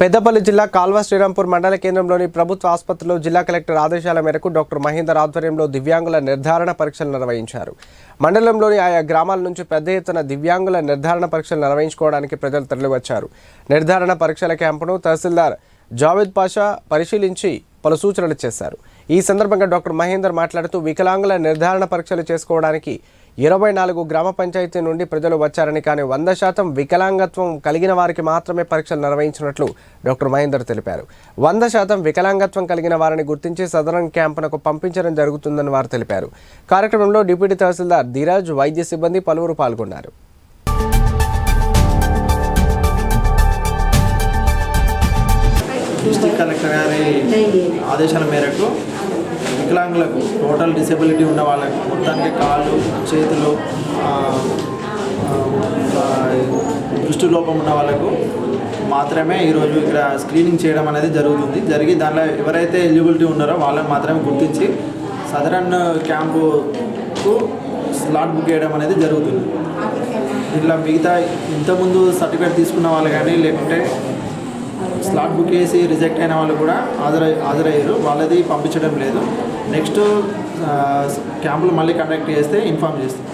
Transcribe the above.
పెద్దపల్లి జిల్లా కాల్వ శ్రీరాంపూర్ మండల కేంద్రంలోని ప్రభుత్వ ఆసుపత్రిలో జిల్లా కలెక్టర్ ఆదేశాల మేరకు డాక్టర్ మహేందర్ ఆధ్వర్యంలో దివ్యాంగుల నిర్ధారణ పరీక్షలు నిర్వహించారు. మండలంలోని ఆయా గ్రామాల నుంచి పెద్ద ఎత్తున దివ్యాంగుల నిర్ధారణ పరీక్షలు నిర్వహించుకోవడానికి ప్రజలు తరలివచ్చారు. నిర్ధారణ పరీక్షల క్యాంపును తహసీల్దార్ జావేద్ పాషా పరిశీలించి పలు సూచనలు చేశారు. ఈ సందర్భంగా డాక్టర్ మహేందర్ మాట్లాడుతూ వికలాంగుల నిర్ధారణ పరీక్షలు చేసుకోవడానికి ఇరవై నాలుగు గ్రామ పంచాయతీ నుండి ప్రజలు వచ్చారని కానీ వంద శాతం వికలాంగత్వం కలిగిన వారికి మాత్రమే పరీక్షలు నిర్వహించినట్లు డాక్టర్ మహేందర్ తెలిపారు. వంద శాతం వికలాంగత్వం కలిగిన వారిని గుర్తించి సదరన్ క్యాంపునకు పంపించడం జరుగుతుందని వారు తెలిపారు. కార్యక్రమంలో డిప్యూటీ తహసీల్దార్ ధీరాజ్ వైద్య సిబ్బంది పలువురు పాల్గొన్నారు. డిస్టిక్ కలెక్టర్ గారి ఆదేశాల మేరకు వికలాంగులకు టోటల్ డిసెబిలిటీ ఉన్న వాళ్ళకు మొత్తానికి కాళ్ళు చేతులు దృష్టి లోపం ఉన్న వాళ్ళకు మాత్రమే ఈరోజు ఇక్కడ స్క్రీనింగ్ చేయడం అనేది జరుగుతుంది. జరిగి దానిలో ఎవరైతే ఎలిజిబిలిటీ ఉన్నారో వాళ్ళని మాత్రమే గుర్తించి సదరన్ క్యాంపుకు స్లాట్ బుక్ చేయడం అనేది జరుగుతుంది. ఇట్లా మిగతా ఇంతకుముందు సర్టిఫికేట్ తీసుకున్న వాళ్ళు కానీ లేకుంటే స్లాట్ బుక్ చేసి రిజెక్ట్ అయిన వాళ్ళు కూడా హాజరై హాజరయ్యారు. వాళ్ళది పంపించడం లేదు. నెక్స్ట్ క్యాంపులు మళ్ళీ కండక్ట్ చేస్తే ఇన్ఫామ్ చేస్తాం.